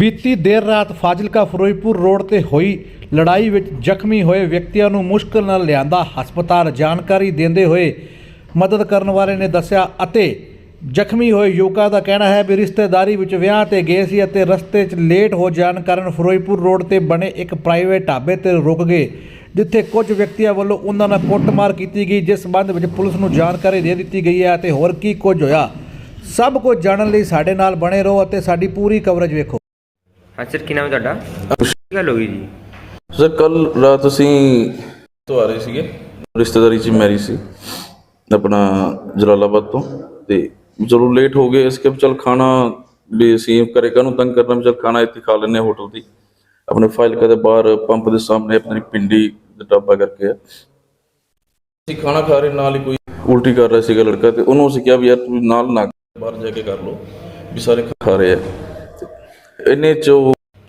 ਬੀਤੀ ਦੇਰ ਰਾਤ ਫਾਜ਼ਿਲਕਾ ਫਿਰੋਜ਼ਪੁਰ ਰੋਡ ਤੇ ਹੋਈ ਲੜਾਈ ਵਿੱਚ ਜ਼ਖਮੀ ਹੋਏ ਵਿਅਕਤੀਆਂ ਨੂੰ ਮੁਸ਼ਕਲ ਨਾਲ ਲਿਆਂਦਾ ਹਸਪਤਾਲ। ਜਾਣਕਾਰੀ ਦਿੰਦੇ ਹੋਏ ਮਦਦ ਕਰਨ ਵਾਲੇ ਨੇ ਦੱਸਿਆ ਅਤੇ ਜ਼ਖਮੀ ਹੋਏ ਯੁਵਕਾਂ ਦਾ ਕਹਿਣਾ ਹੈ ਵੀ ਰਿਸ਼ਤੇਦਾਰੀ ਵਿੱਚ ਵਿਆਹ ਤੇ ਗਏ ਸੀ ਅਤੇ ਰਸਤੇ 'ਚ ਲੇਟ ਹੋ ਜਾਣ ਕਾਰਨ ਫਿਰੋਜ਼ਪੁਰ ਰੋਡ ਤੇ ਬਣੇ ਇੱਕ ਪ੍ਰਾਈਵੇਟ ਢਾਬੇ ਤੇ ਰੁਕ ਗਏ, ਜਿੱਥੇ ਕੁਝ ਵਿਅਕਤੀਆਂ ਵੱਲੋਂ ਉਹਨਾਂ ਨਾਲ ਕੁੱਟਮਾਰ ਕੀਤੀ ਗਈ, ਜਿਸ ਸੰਬੰਧ ਵਿੱਚ ਪੁਲਿਸ ਨੂੰ ਜਾਣਕਾਰੀ ਦੇ ਦਿੱਤੀ ਗਈ ਹੈ ਅਤੇ ਹੋਰ ਕੀ ਕੁਝ ਹੋਇਆ। ਸਭ ਕੁਝ ਜਾਣਨ ਲਈ ਸਾਡੇ ਨਾਲ ਬਣੇ ਰਹੋ ਅਤੇ ਸਾਡੀ ਪੂਰੀ ਕਵਰੇਜ ਵੇਖੋ। ਹਾਂ ਸਰ ਕੀ ਨਾਮ ਹੈ ਤੁਹਾਡਾ? ਕੀ ਗੱਲ ਹੋ ਗਈ ਜੀ? ਸਰ ਕੱਲ ਰਾਤ ਅਸੀਂ ਤੋਂ ਆ ਰਹੇ ਸੀਗੇ। ਰਿਸ਼ਤੇਦਾਰੀ 'ਚ ਮੈਰੀ ਸੀ, ਆਪਣਾ ਜਲਾਲਾਬਾਦ ਤੋਂ। ਤੇ ਚਲੋ ਲੇਟ ਹੋ ਗਏ ਇਸ ਕੇ ਚਲ ਖਾਣਾ ਵੀ ਅਸੀਂ ਕਰੇ ਕਾਹਨੂੰ ਤੰਗ ਕਰਨਾ, ਵੀ ਚਲ ਖਾਣਾ ਇੱਥੇ ਖਾ ਲੈਂਦੇ ਹੋਟਲ ਦੀ ਆਪਣੇ ਫਾਈਲ ਕਦੇ ਬਾਹਰ ਪੰਪ ਦੇ ਸਾਹਮਣੇ ਆਪਣੀ ਪਿੰਡੀ ਦਾ ਢਾਬਾ ਕਰਕੇ ਆ। ਅਸੀਂ ਖਾਣਾ ਖਾ ਰਹੇ, ਨਾਲ ਹੀ ਕੋਈ ਉਲਟੀ ਕਰ ਰਿਹਾ ਸੀਗਾ ਲੜਕਾ ਤੇ ਉਹਨੂੰ ਅਸੀਂ ਕਿਹਾ ਵੀ ਯਾਰ ਤੂੰ ਨਾਲ ਨਾ ਬਾਹਰ ਜਾ ਕੇ ਕਰ ਲੋ ਵੀ ਸਾਰੇ ਖਾ ਰਹੇ ਆ। ਇਹਨੇ ਇੰਨੇ ਚ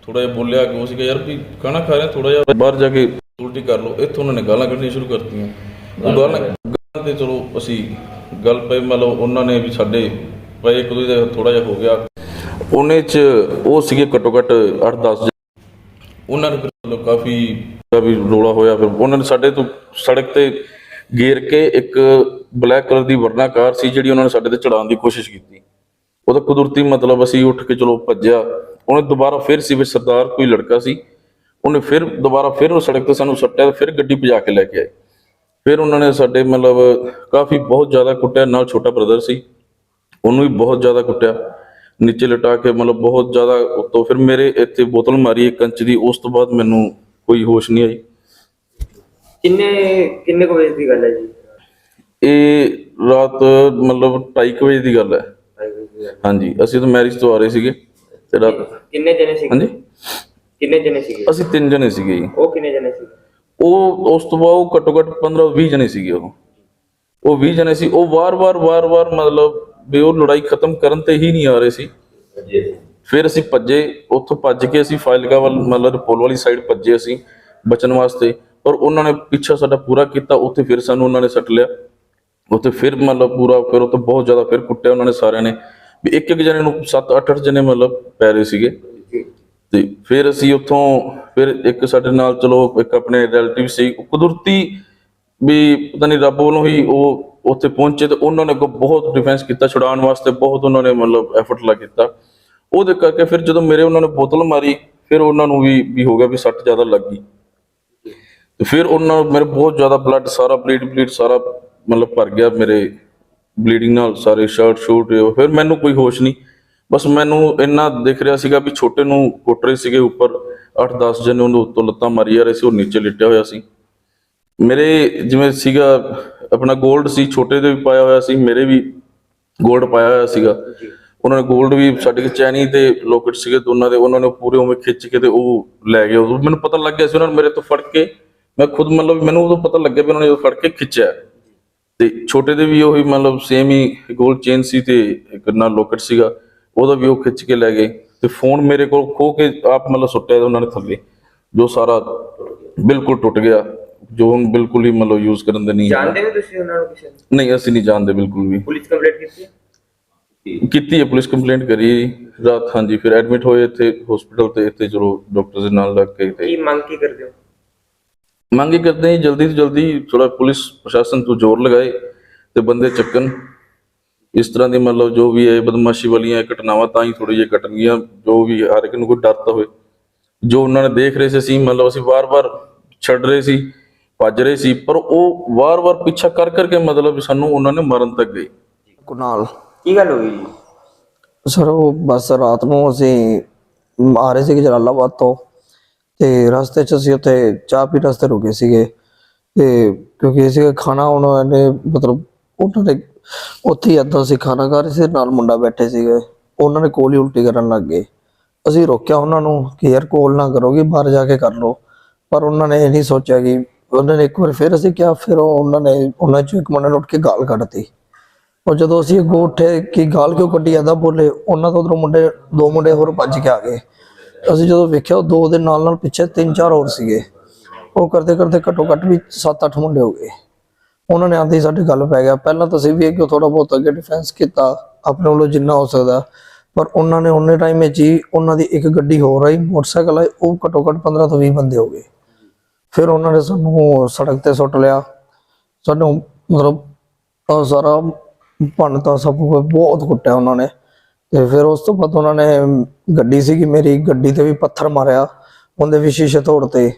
ਥੋੜਾ ਜਿਹਾ ਬੋਲਿਆ ਕਿ ਉਹ ਸੀਗਾ, ਯਾਰ ਵੀ ਖਾਣਾ ਖਾ ਰਹੇ ਥੋੜਾ ਜਿਹਾ ਬਾਹਰ ਜਾ ਕੇ ਉਲਟੀ ਕਰ ਲਓ। ਇੱਥੋਂ ਉਹਨਾਂ ਨੇ ਗਾਲਾਂ ਕੱਢਣੀਆਂ ਸ਼ੁਰੂ ਕਰਤੀਆਂ। ਉਹ ਗਾਲਾਂ ਗਾਲਾਂ ਤੇ ਚਲੋ ਅਸੀਂ ਗੱਲ ਪਈ ਮਤਲਬ ਉਹਨਾਂ ਨੇ ਵੀ ਸਾਡੇ ਪਏ ਇੱਕ ਦੂਜੇ ਦਾ ਥੋੜਾ ਜਿਹਾ ਹੋ ਗਿਆ। ਉਹਨੇ ਚ ਉਹ ਸੀਗੇ ਘੱਟੋ ਘੱਟ 8-10 ਉਹਨਾਂ ਨੇ ਫਿਰ ਮਤਲਬ ਕਾਫੀ ਕਾਫੀ ਰੋਲਾ ਹੋਇਆ। ਫਿਰ ਉਹਨਾਂ ਨੇ ਸਾਡੇ ਤੋਂ ਸੜਕ ਤੇ ਗੇਰ ਕੇ ਇੱਕ ਬਲੈਕ ਕਲਰ ਦੀ ਵਰਨਾ ਕਾਰ ਸੀ ਜਿਹੜੀ ਉਹਨਾਂ ਨੇ ਸਾਡੇ ਤੇ ਚੜਾਉਣ ਦੀ ਕੋਸ਼ਿਸ਼ ਕੀਤੀ। ਉਹਦਾ ਕੁਦਰਤੀ ਮਤਲਬ ਅਸੀਂ ਉੱਠ ਕੇ ਚਲੋ ਭੱਜਿਆ। ਉਹਨੇ ਦੁਬਾਰਾ ਫਿਰ ਸੀ ਵਿੱਚ ਸਰਦਾਰ ਕੋਈ ਲੜਕਾ ਸੀ। ਉਹਨੇ ਫਿਰ ਦੁਬਾਰਾ ਫਿਰ ਉਹ ਸੜਕ ਤੇ ਸਾਨੂੰ ਸੱਟਿਆ ਤੇ ਫਿਰ ਗੱਡੀ ਭਜਾ ਕੇ ਲੈ ਕੇ ਆਏ। ਫਿਰ ਉਹਨਾਂ ਨੇ ਸਾਡੇ ਮਤਲਬ ਕਾਫੀ ਬਹੁਤ ਜ਼ਿਆਦਾ ਕੁੱਟਿਆ ਨਾਲ ਛੋਟਾ ਬ੍ਰਦਰ ਸੀ। ਉਹਨੂੰ ਵੀ ਬਹੁਤ ਜ਼ਿਆਦਾ ਕੁੱਟਿਆ। ਨੀਚੇ ਲਟਾ ਕੇ ਮਤਲਬ ਬਹੁਤ ਜ਼ਿਆਦਾ ਉੱਤੋਂ ਫਿਰ ਮੇਰੇ ਇੱਥੇ ਬੋਤਲ ਮਾਰੀ ਇੱਕ ਕੰਚ ਦੀ ਉਸ ਤੋਂ ਬਾਅਦ ਮੈਨੂੰ ਕੋਈ ਹੋਸ਼ ਨਹੀਂ ਆਈ। ਕਿੰਨੇ ਕਿੰਨੇ ਕੁ ਵਜੇ ਦੀ ਗੱਲ ਹੈ ਜੀ? ਇਹ ਰਾਤ ਮਤਲਬ 2:30 ਵਜੇ ਦੀ ਗੱਲ ਹੈ। ਹਾਂਜੀ ਅਸੀਂ ਤਾਂ ਮੈਰਿਜ ਤੋਂ ਆ ਰਹੇ ਸੀਗੇ। ਤੇ ਕਿੰਨੇ ਜਣੇ ਸੀਗੇ? ਹਾਂਜੀ। ਕਿੰਨੇ ਜਣੇ ਸੀਗੇ? ਅਸੀਂ ਤਿੰਨ ਜਣੇ ਸੀਗੇ ਜੀ। ਉਹ ਕਿੰਨੇ ਜਣੇ ਸੀਗੇ ਉਹ ਉਸ ਤੋਂ ਬਾਅਦ ਉਹ ਘੱਟੋ ਘੱਟ 15 20 ਜਣੇ ਸੀਗੇ ਉਹ। ਉਹ 20 ਜਣੇ ਸੀ। ਉਹ ਵਾਰ-ਵਾਰ ਵਾਰ-ਵਾਰ ਮਤਲਬ ਵੀ ਉਹ ਲੜਾਈ ਖਤਮ ਕਰਨ ਤੇ ਹੀ ਨਹੀਂ ਆ ਰਹੇ ਸੀ। ਫਿਰ ਅਸੀਂ ਭੱਜੇ। ਉੱਥੋਂ ਭੱਜ ਕੇ ਅਸੀਂ ਫਾਈਲਕਾ ਵੱਲ ਮਤਲਬ ਪੁਲ ਵਾਲੀ ਸਾਈਡ ਭੱਜੇ ਅਸੀਂ ਬਚਣ ਵਾਸਤੇ। ਪਰ ਉਹਨਾਂ ਨੇ ਪਿੱਛਾ ਸਾਡਾ ਪੂਰਾ ਕੀਤਾ। ਉੱਥੇ ਫਿਰ ਸਾਨੂੰ ਉਹਨਾਂ ਨੇ ਸੱਟ ਲਿਆ। ਉੱਥੇ ਫਿਰ ਮਤਲਬ ਪੂਰਾ ਫਿਰ ਉੱਥੇ ਬਹੁਤ ਜ਼ਿਆਦਾ ਫਿਰ ਕੁੱਟਿਆ ਉਹਨਾਂ ਨੇ ਸਾਰਿਆਂ ਨੇ। ਵੀ ਇੱਕ ਇੱਕ ਜਣੇ ਨੂੰ 7-8 ਜਣੇ ਮਤਲਬ ਪੈ ਰਹੇ ਸੀਗੇ। ਤੇ ਫਿਰ ਅਸੀਂ ਉੱਥੋਂ, ਫਿਰ ਇੱਕ ਸਾਡੇ ਨਾਲ ਚਲੋ ਇੱਕ ਆਪਣੇ ਰਿਲੇਟਿਵ ਸੀ ਕੁਦਰਤੀ ਵੀ ਪਤਾ ਨਹੀਂ ਰੱਬ ਵੱਲੋਂ ਹੀ ਉਹ ਉੱਥੇ ਪਹੁੰਚੇ ਤੇ ਉਹਨਾਂ ਨੇ ਬਹੁਤ ਡਿਫੈਂਸ ਕੀਤਾ, ਛੁਡਾਉਣ ਵਾਸਤੇ ਬਹੁਤ ਉਹਨਾਂ ਨੇ ਮਤਲਬ ਐਫਰਟ ਲਾ ਕੀਤਾ। ਉਹਦੇ ਕਰਕੇ ਫਿਰ ਜਦੋਂ ਮੇਰੇ ਉਹਨਾਂ ਨੇ ਬੋਤਲ ਮਾਰੀ, ਫਿਰ ਉਹਨਾਂ ਨੂੰ ਵੀ ਵੀ ਹੋ ਗਿਆ ਵੀ ਸੱਟ ਜ਼ਿਆਦਾ ਲੱਗ ਗਈ। ਤੇ ਫਿਰ ਉਹਨਾਂ ਨੂੰ ਮੇਰੇ ਬਹੁਤ ਜ਼ਿਆਦਾ ਬਲੱਡ ਸਾਰਾ ਬਲੀਡ ਬਲੀਡ ਸਾਰਾ ਮਤਲਬ ਭਰ ਗਿਆ ਮੇਰੇ ਬਲੀਡਿੰਗ ਨਾਲ ਸਾਰੇ ਸ਼ਰਟ ਸ਼ੂਟ ਫਿਰ ਮੈਨੂੰ ਕੋਈ ਹੋਸ਼ ਨਹੀਂ। ਬਸ ਮੈਨੂੰ ਇੰਨਾ ਦਿਖ ਰਿਹਾ ਸੀਗਾ ਵੀ ਛੋਟੇ ਨੂੰ ਕੁੱਟ ਰਹੇ ਸੀਗੇ ਉੱਪਰ। 8-10 ਜਣੇ ਉਹਨੂੰ ਉੱਤੋਂ ਲੱਤਾਂ ਮਾਰੀ ਜਾ ਰਹੇ ਸੀ, ਉਹ ਨੀਚੇ ਲਿਟਿਆ ਹੋਇਆ ਸੀ। ਮੇਰੇ ਜਿਵੇਂ ਸੀਗਾ, ਆਪਣਾ 골ਡ ਸੀ, ਛੋਟੇ ਦੇ ਵੀ ਪਾਇਆ ਹੋਇਆ ਸੀ, ਮੇਰੇ ਵੀ 골ਡ ਪਾਇਆ ਹੋਇਆ ਸੀਗਾ। ਉਹਨਾਂ ਨੇ 골ਡ ਵੀ ਸਾਡੇ ਕੇ ਚੈਨੀ ਤੇ ਲੋਕਟ ਸੀਗੇ ਦੋਨਾਂ ਦੇ, ਉਹਨਾਂ ਨੇ ਪੂਰੇ ਉਵੇਂ ਖਿੱਚ ਕੇ ਤੇ ਉਹ ਲੈ ਗਏ। ਮੈਨੂੰ ਪਤਾ ਲੱਗ ਗਿਆ ਸੀ ਉਹਨਾਂ ਨੇ ਮੇਰੇ ਤੋਂ ਫੜ ਕੇ। ਮੈਂ ਖੁਦ ਮਤਲਬ ਮੈਨੂੰ ਉਹ ਪਤਾ ਲੱਗਿਆ ਵੀ ਉਹਨਾਂ ਨੇ ਫੜ ਕੇ ਖਿੱਚਿਆ। ਤੇ ਛੋਟੇ ਦੇ ਵੀ ਉਹੀ ਮਤਲਬ ਸੇਮ ਹੀ ਗੋਲ ਚੇਨ ਸੀ ਤੇ ਇੱਕ ਨਾਲ ਲੋਕਟ ਸੀਗਾ ਉਹਦਾ ਵੀ ਉਹ ਖਿੱਚ ਕੇ ਲੈ ਗਏ ਤੇ ਫੋਨ ਮੇਰੇ ਕੋਲ ਖੋ ਕੇ ਆਪ ਮਤਲਬ ਸੁੱਟਿਆ ਉਹਨਾਂ ਨੇ ਥੱਲੇ ਜੋ ਸਾਰਾ ਬਿਲਕੁਲ ਟੁੱਟ ਗਿਆ ਜੋ ਹੁਣ ਬਿਲਕੁਲ ਹੀ ਮਤਲਬ ਯੂਜ਼ ਕਰਨ ਦੇ ਨਹੀਂ। ਜਾਣਦੇ ਹੋ ਤੁਸੀਂ ਉਹਨਾਂ ਨੂੰ ਕਿਸੇ ਨੂੰ ਨਹੀਂ ਅਸੀਂ ਨਹੀਂ ਜਾਣਦੇ ਬਿਲਕੁਲ ਵੀ ਪੁਲਿਸ ਕੰਪਲੇਂਟ ਕੀਤੀ ਹੈ? ਕੀਤੀ ਹੈ ਪੁਲਿਸ ਕੰਪਲੇਂਟ ਕਰੀ ਰਾਤ ਹਾਂਜੀ ਫਿਰ ਐਡਮਿਟ ਹੋਏ ਇੱਥੇ ਹਸਪੀਟਲ ਤੇ ਇੱਥੇ ਚਲੋ ਡਾਕਟਰ ਦੇ ਨਾਲ ਲੱਗ ਕੇ ਤੇ ਕੀ ਮੰਗ ਕੀ ਕਰਦੇ ਹੋ ਕਰਦੇ ਹਾਂ ਜੀ, ਜਲਦੀ ਤੋਂ ਜਲਦੀ ਥੋੜਾ ਪੁਲਿਸ ਪ੍ਰਸ਼ਾਸਨ ਤੋਂ ਜ਼ੋਰ ਲਗਾਏ ਤੇ ਬੰਦੇ ਚੱਕਣ। ਇਸ ਤਰ੍ਹਾਂ ਦੀ ਮਤਲਬ ਜੋ ਵੀ ਹੈ ਬਦਮਾਸ਼ੀ ਵਾਲੀਆਂ ਘਟਨਾਵਾਂ ਤਾਂ ਹੀ ਥੋੜੀ ਜਿਹੀ ਘਟਣਗੀਆਂ ਜੋ ਵੀ ਹਰ ਇੱਕ ਨੂੰ ਕੋਈ ਡਰ ਤਾਂ ਹੋਵੇ। ਜੋ ਉਹਨਾਂ ਨੇ ਦੇਖ ਰਹੇ ਸੀ ਅਸੀਂ ਮਤਲਬ ਅਸੀਂ ਵਾਰ-ਵਾਰ ਛੱਡ ਰਹੇ ਸੀ ਭੱਜ ਰਹੇ ਸੀ ਪਰ ਉਹ ਵਾਰ-ਵਾਰ ਪਿੱਛਾ ਕਰ ਕਰਕੇ ਮਤਲਬ ਸਾਨੂੰ ਉਹਨਾਂ ਨੇ ਮਰਨ ਤੱਕ ਗਏ। ਕੁਨਾਲ ਕੀ ਗੱਲ ਹੋ ਗਈ ਜੀ? ਸਰ ਉਹ ਬਸ ਰਾਤ ਨੂੰ ਅਸੀਂ ਆ ਰਹੇ ਸੀਗੇ ਜਲਾਲਾਬਾਦ ਤੋਂ। ਤੇ ਰਸਤੇ 'ਚ ਅਸੀਂ ਉੱਥੇ ਚਾਹ ਪੀਣ ਵਾਸਤੇ ਰੁਕੇ ਸੀਗੇ ਤੇ ਕਿਉਂਕਿ ਅਸੀਂ ਖਾਣਾ ਹੁਣ ਇਹਨੇ ਮਤਲਬ ਉਹਨਾਂ ਨੇ ਉੱਥੇ ਹੀ ਏਦਾਂ ਅਸੀਂ ਖਾਣਾ ਖਾ ਰਹੇ ਸੀ, ਨਾਲ ਮੁੰਡਾ ਬੈਠੇ ਸੀਗੇ। ਉਹਨਾਂ ਨੇ ਕੋਲ ਹੀ ਉਲਟੀ ਕਰਨ ਲੱਗ ਗਏ। ਅਸੀਂ ਰੋਕਿਆ ਉਹਨਾਂ ਨੂੰ ਕਿ ਯਾਰ ਕੋਲ ਨਾ ਕਰੋਗੇ ਬਾਹਰ ਜਾ ਕੇ ਕਰ ਲਓ। ਪਰ ਉਹਨਾਂ ਨੇ ਇਹ ਨਹੀਂ ਸੋਚਿਆ ਕਿ ਉਹਨਾਂ ਨੇ ਇੱਕ ਵਾਰ ਫਿਰ ਅਸੀਂ ਕਿਹਾ, ਫਿਰ ਉਹਨਾਂ ਨੇ ਉਹਨਾਂ ਚੋਂ ਇੱਕ ਮੁੰਡੇ ਨੇ ਉੱਠ ਕੇ ਗਾਲ ਕੱਢਤੀ। ਉਹ ਜਦੋਂ ਅਸੀਂ ਅੱਗੋਂ ਉੱਠੇ ਕਿ ਗਾਲ ਕਿਉਂ ਕੱਢੀ ਆਦਾ ਬੋਲੇ, ਉਹਨਾਂ ਤੋਂ ਉਧਰੋਂ ਮੁੰਡੇ, ਦੋ ਮੁੰਡੇ ਹੋਰ ਭੱਜ ਕੇ ਆ ਗਏ। ਅਸੀਂ ਜਦੋਂ ਵੇਖਿਆ ਉਹ ਦੋ ਦੇ ਨਾਲ ਨਾਲ ਪਿੱਛੇ ਤਿੰਨ ਚਾਰ ਹੋਰ ਸੀਗੇ। ਉਹ ਕਰਦੇ ਕਰਦੇ ਘੱਟੋ ਘੱਟ ਵੀ 7-8 ਮੁੰਡੇ ਹੋ ਗਏ। ਉਹਨਾਂ ਨੇ ਆਂਦੇ ਹੀ ਸਾਡੇ ਗੱਲ ਪੈ ਗਿਆ। ਪਹਿਲਾਂ ਤਾਂ ਅਸੀਂ ਵੀ ਇਹ ਕਿ ਥੋੜਾ ਬਹੁਤ ਅੱਗੇ ਡਿਫੈਂਸ ਕੀਤਾ, ਆਪਣੇ ਵੱਲੋਂ ਜਿੰਨਾ ਹੋ ਸਕਦਾ। ਪਰ ਉਹਨਾਂ ਨੇ ਉਹਨੇ ਟਾਈਮ ਵਿੱਚ ਹੀ ਉਹਨਾਂ ਦੀ ਇੱਕ ਗੱਡੀ ਹੋਰ ਆਈ, ਮੋਟਰਸਾਈਕਲ ਆਈ, ਉਹ ਘੱਟੋ ਘੱਟ 15 ਤੋਂ 20 ਬੰਦੇ ਹੋ ਗਏ। ਫਿਰ ਉਹਨਾਂ ਨੇ ਸਾਨੂੰ ਸੜਕ ਤੇ ਸੁੱਟ ਲਿਆ। ਸਾਨੂੰ ਮਤਲਬ ਉਹ ਸਾਰਾ ਭੰਨਤਾ ਸਭ ਕੁਛ ਬਹੁਤ ਕੁੱਟਿਆ ਉਹਨਾਂ ਨੇ। ਤੇ ਫਿਰ ਉਸ ਤੋਂ ਬਾਅਦ ਉਹਨਾਂ ਨੇ ਗੱਡੀ ਸੀਗੀ ਮੇਰੀ, ਗੱਡੀ ਤੇ ਵੀ ਪੱਥਰ ਮਾਰਿਆ ਉਹਦੇ ਵੀ ਸ਼ੀਸ਼ੇ ਤੋੜਤੇ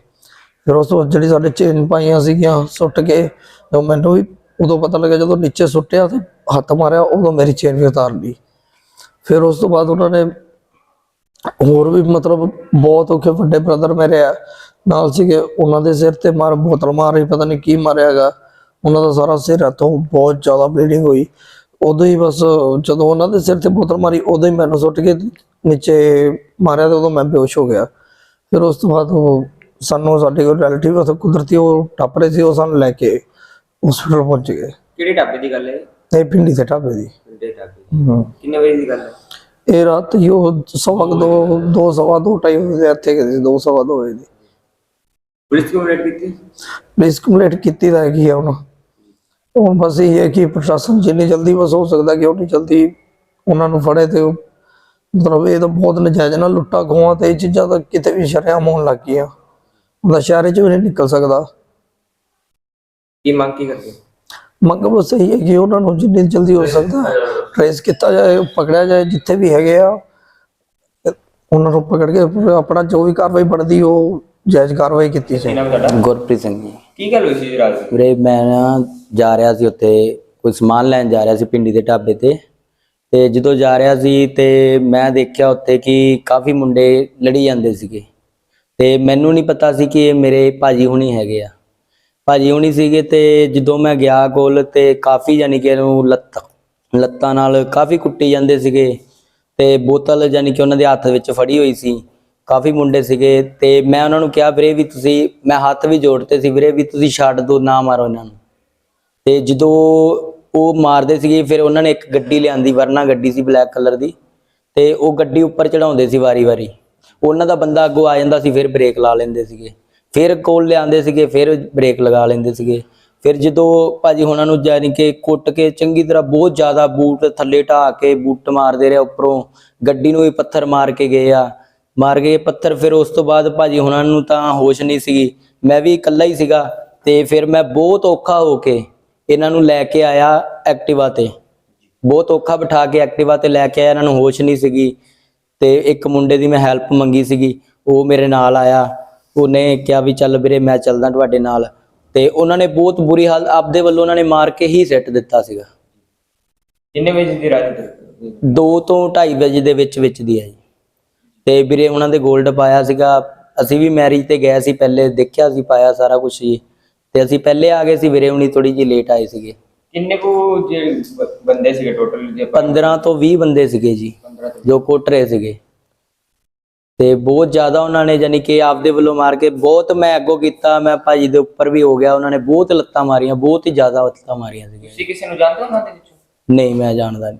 ਫਿਰ ਉਸ ਤੋਂ ਬਾਅਦ ਜਿਹੜੀ ਸਾਡੇ ਚੇਨ ਪਾਈਆਂ ਸੀਗੀਆਂ ਸੁੱਟ ਕੇ ਤੇ ਮੈਨੂੰ ਵੀ ਉਦੋਂ ਪਤਾ ਲੱਗਿਆ ਜਦੋਂ ਨੀਚੇ ਸੁੱਟਿਆ ਤੇ ਹੱਥ ਮਾਰਿਆ, ਉਦੋਂ ਮੇਰੀ ਚੇਨ ਵੀ ਉਤਾਰ ਲਈ। ਫਿਰ ਉਸ ਤੋਂ ਬਾਅਦ ਉਹਨਾਂ ਨੇ ਹੋਰ ਵੀ ਮਤਲਬ ਬਹੁਤ ਔਖੇ ਵੱਡੇ ਬ੍ਰਦਰ ਮੇਰੇ ਆ, ਨਾਲ ਸੀਗੇ ਉਹਨਾਂ ਦੇ ਸਿਰ ਤੇ ਮਾਰ, ਬੋਤਲ ਮਾਰ ਪਤਾ ਨਹੀਂ ਕੀ ਮਾਰਿਆਗਾ ਉਹਨਾਂ ਦਾ ਸਾਰਾ ਸਿਰ ਹੱਥੋਂ ਬਹੁਤ ਜ਼ਿਆਦਾ ਬਲੀਡਿੰਗ ਹੋਈ। ਉਦੋਂ ਹੀ ਬਸ ਜਦੋਂ ਉਹਨਾਂ ਦੇ ਸਿਰ ਤੇ ਬੋਤਲ ਮਾਰੀ ਉਦੋਂ ਹੀ ਮੈਨੂੰ ਸੁੱਟ ਕੇ ਨੀਚੇ ਮਾਰਿਆ ਤੇ ਉਦੋਂ ਮੈਂ ਬੇਹੋਸ਼ ਹੋ ਗਿਆ। ਫਿਰ ਉਸ ਤੋਂ ਬਾਅਦ ਉਹ ਸਾਨੂੰ ਸਾਡੇ ਕੋਲ ਰਿਲੇਟਿਵ ਉੱਥੇ ਕੁਦਰਤੀ ਉਹ ਟੱਪ ਰਹੇ ਸੀ ਉਹ ਸਾਨੂੰ ਲੈ ਕੇ ਹਸਪੀਟਲ ਪਹੁੰਚ ਗਏ। ਕਿਹੜੇ ਢਾਬੇ ਦੀ ਗੱਲ ਹੈ? ਇਹ ਪਿੰਡੀ ਤੇ ਢਾਬੇ ਦੀ। ਪਿੰਡੇ ਢਾਬੇ ਹਮ। ਕਿੰਨੇ ਵਜੇ ਦੀ ਗੱਲ ਹੈ? ਇਹ ਰਾਤ ਹੀ ਉਹ ਸਵਾ ਕੁ ਦੋ ਦੋ ਸਵਾ ਦੋ ਟਾਈਮ ਹੋਏ ਇੱਥੇ ਗਏ ਸੀ, ਦੋ ਸਵਾ ਦੋ ਵਜੇ ਦੀ। ਪੁਲਿਸ ਕੰਪਲੇਂਟ ਕੀਤੀ? ਪੁਲਿਸ ਕੰਪਲੀਟ ਕੀਤੀ ਤਾਂ ਹੈਗੀ ਆ ਹੁਣ। ਹੁਣ ਬਸ ਇਹ ਹੈ ਕਿ ਪ੍ਰਸ਼ਾਸਨ ਜਿੰਨੀ ਜਲਦੀ ਬਸ ਹੋ ਸਕਦਾ ਕਿ ਉਨੀ ਜਲਦੀ ਉਹਨਾਂ ਨੂੰ ਫੜੇ ਤੇ ਮਤਲਬ ਇਹ ਤਾਂ ਬਹੁਤ ਨਜਾਇਜ਼ ਨਾਲ ਲੁੱਟਾ ਖੋਹਾਂ ਤੇ ਇਹ ਚੀਜ਼ਾਂ ਤਾਂ ਕਿਤੇ ਵੀ ਸ਼ਰੇਆਮ ਹੋਣ ਲੱਗ ਗਈਆਂ। ਉਹਦਾ ਸ਼ਹਿਰ 'ਚ ਨਹੀਂ ਨਿਕਲ ਸਕਦਾ। ਕੀ ਮੰਗ ਕੀ ਕਰਦੇ? ਮੰਗ ਬਸ ਇਹੀ ਹੈ ਕਿ ਉਹਨਾਂ ਨੂੰ ਜਿੰਨੀ ਜਲਦੀ ਹੋ ਸਕਦਾ ਟ੍ਰੇਸ ਕੀਤਾ ਜਾਏ ਪਕੜਿਆ ਜਾਏ ਜਿੱਥੇ ਵੀ ਹੈਗੇ ਆ। ਉਹਨਾਂ ਨੂੰ ਪਕੜ ਕੇ ਆਪਣਾ ਜੋ ਵੀ ਕਾਰਵਾਈ ਬਣਦੀ ਉਹ ਜਾਇਜ਼ ਕਾਰਵਾਈ ਕੀਤੀ ਨਾਮ ਤੁਹਾਡਾ? ਗੁਰਪ੍ਰੀਤ ਸਿੰਘ ਜੀ। ਕੀ ਗੱਲ ਹੋਈ ਸੀ ਰਾਤ ਨੂੰ ਵੀਰੇ ਮੈਂ ਨਾ ਜਾ ਰਿਹਾ ਸੀ ਉੱਥੇ ਕੋਈ ਸਮਾਨ ਲੈਣ ਜਾ ਰਿਹਾ ਸੀ ਪਿੰਡੀ ਦੇ ਢਾਬੇ ਤੇ। ਤੇ ਜਦੋਂ ਜਾ ਰਿਹਾ ਸੀ ਤੇ ਮੈਂ ਦੇਖਿਆ ਉੱਥੇ ਕਿ ਕਾਫੀ ਮੁੰਡੇ ਲੜੀ ਜਾਂਦੇ ਸੀਗੇ। ਤੇ ਮੈਨੂੰ ਨਹੀਂ ਪਤਾ ਸੀ ਕਿ ਇਹ ਮੇਰੇ ਭਾਜੀ ਹੁਣੀ ਹੈਗੇ ਆ। ਭਾਜੀ ਹੁਣੀ ਸੀਗੇ ਤੇ ਜਦੋਂ ਮੈਂ ਗਿਆ ਕੋਲ ਤੇ ਕਾਫੀ ਯਾਨੀ ਕਿ ਇਹਨੂੰ ਲੱਤ ਲੱਤਾਂ ਨਾਲ ਕਾਫੀ ਕੁੱਟੀ ਜਾਂਦੇ ਸੀਗੇ। ਤੇ ਬੋਤਲ ਯਾਨੀ ਕਿ ਉਹਨਾਂ ਦੇ ਹੱਥ ਵਿੱਚ ਫੜੀ ਹੋਈ ਸੀ। ਕਾਫੀ ਮੁੰਡੇ ਸੀਗੇ ਤੇ ਮੈਂ ਉਹਨਾਂ ਨੂੰ ਕਿਹਾ, ਵੀਰੇ ਵੀ ਤੁਸੀਂ, ਮੈਂ ਹੱਥ ਵੀ ਜੋੜਤੇ ਸੀ ਵੀਰੇ ਵੀ ਤੁਸੀਂ ਛੱਡ ਦਿਓ ਨਾ ਮਾਰੋ ਇਹਨਾਂ ਨੂੰ। ਤੇ ਜਦੋਂ ਉਹ ਮਾਰਦੇ ਸੀਗੇ, ਫਿਰ ਉਹਨਾਂ ਨੇ ਇੱਕ ਗੱਡੀ ਲਿਆਂਦੀ, ਵਰਨਾ ਗੱਡੀ ਸੀ ਬਲੈਕ ਕਲਰ ਦੀ, ਤੇ ਉਹ ਗੱਡੀ ਉੱਪਰ ਚੜਾਉਂਦੇ ਸੀ ਵਾਰੀ-ਵਾਰੀ ਉਹਨਾਂ ਦਾ ਬੰਦਾ ਅੱਗੋਂ ਆ ਜਾਂਦਾ ਸੀ, ਫਿਰ ਬ੍ਰੇਕ ਲਾ ਲੈਂਦੇ ਸੀਗੇ। ਫਿਰ ਕੋਲ ਲਿਆਂਦੇ ਸੀਗੇ, ਫਿਰ ਬ੍ਰੇਕ ਲਗਾ ਲੈਂਦੇ ਸੀਗੇ। ਫਿਰ ਜਦੋਂ ਭਾਜੀ ਉਹਨਾਂ ਨੂੰ ਜਾਨੀ ਕਿ ਕੁੱਟ ਕੇ ਚੰਗੀ ਤਰ੍ਹਾਂ ਬਹੁਤ ਜ਼ਿਆਦਾ ਬੂਟ ਥੱਲੇ ਢਾ ਕੇ ਬੂਟ ਮਾਰਦੇ ਰਹੇ ਉੱਪਰੋਂ, ਗੱਡੀ ਨੂੰ ਵੀ ਪੱਥਰ ਮਾਰ ਕੇ ਗਏ ਆ। ਮਾਰ ਗਏ ਪੱਥਰ। ਫਿਰ ਉਸ ਤੋਂ ਬਾਅਦ ਭਾਜੀ ਹੁਣਾਂ ਨੂੰ ਤਾਂ ਹੋਸ਼ ਨਹੀਂ ਸੀਗੀ। ਮੈਂ ਵੀ ਇਕੱਲਾ ਹੀ ਸੀਗਾ ਤੇ ਫਿਰ ਮੈਂ ਬਹੁਤ ਔਖਾ ਹੋ ਕੇ ਇਹਨਾਂ ਨੂੰ ਲੈ ਕੇ ਆਇਆ ਐਕਟਿਵਾ ਤੇ। ਬਹੁਤ ਔਖਾ ਬਿਠਾ ਕੇ ਐਕਟਿਵਾ ਤੇ ਲੈ ਕੇ ਆਇਆ ਇਹਨਾਂ ਨੂੰ ਹੋਸ਼ ਨਹੀਂ ਸੀਗੀ ਤੇ ਇੱਕ ਮੁੰਡੇ ਦੀ ਮੈਂ ਹੈਲਪ ਮੰਗੀ ਸੀਗੀ ਉਹ ਮੇਰੇ ਨਾਲ ਆਇਆ। ਉਹਨੇ ਕਿਹਾ ਵੀ ਚੱਲ ਵੀਰੇ ਮੈਂ ਚੱਲਦਾ ਤੁਹਾਡੇ ਨਾਲ। ਤੇ ਉਹਨਾਂ ਨੇ ਬਹੁਤ ਬੁਰੀ ਹਾਲ ਆਪਦੇ ਵੱਲੋਂ ਉਹਨਾਂ ਨੇ ਮਾਰ ਕੇ ਹੀ ਸਿੱਟ ਦਿੱਤਾ ਸੀਗਾ। ਕਿੰਨੇ ਵਜੇ ਦੀ ਰਾਤ ਨੂੰ 2 ਤੋਂ 2:30 ਵਜੇ ਦੇ ਵਿੱਚ ਵਿੱਚ ਦੀ ਹੈ ਜੀ। ਤੇ ਵੀਰੇ ਉਹਨਾਂ ਦੇ 골ਡ ਪਾਇਆ ਸੀਗਾ। ਅਸੀਂ ਵੀ ਮੈਰਿਜ ਤੇ ਗਏ ਸੀ ਪਹਿਲੇ ਦੇਖਿਆ ਸੀ ਪਾਇਆ ਸਾਰਾ ਕੁਝ ਜੀ। ਤੇ ਅਸੀਂ ਪਹਿਲੇ ਆ ਗਏ ਸੀ ਵੀਰੇ ਹੁਣੀ ਥੋੜੀ ਜਿਹੀ ਲੇਟ ਆਏ ਸੀਗੇ। ਕਿੰਨੇ ਕੋ ਜੇ ਬੰਦੇ ਸੀਗੇ ਟੋਟਲ ਜੇ ਆਪਾਂ 15 ਤੋਂ 20 ਬੰਦੇ ਸੀਗੇ ਜੀ 15 ਤੋਂ ਜੋ ਕੁੱਟ ਰਹੇ ਸੀਗੇ। ਤੇ ਬਹੁਤ ਜ਼ਿਆਦਾ ਉਹਨਾਂ ਨੇ ਯਾਨੀ ਕਿ ਆਪਦੇ ਵੱਲੋਂ ਮਾਰ ਕੇ ਬਹੁਤ ਮੈਂ ਅੱਗੋਂ ਕੀਤਾ ਮੈਂ ਭਾਜੀ ਦੇ ਉੱਪਰ ਵੀ ਹੋ ਗਿਆ ਉਹਨਾਂ ਨੇ ਬਹੁਤ ਲੱਤਾਂ ਮਾਰੀਆਂ ਬਹੁਤ ਹੀ ਜ਼ਿਆਦਾ ਲੱਤਾਂ ਮਾਰੀਆਂ ਸੀਗੀਆਂ। ਤੁਸੀਂ ਕਿਸੇ ਨੂੰ ਜਾਣਦੇ ਹੋ ਉਹਨਾਂ ਦੇ ਵਿੱਚੋਂ ਨਹੀਂ ਮੈਂ ਜਾਣਦਾ ਨਹੀਂ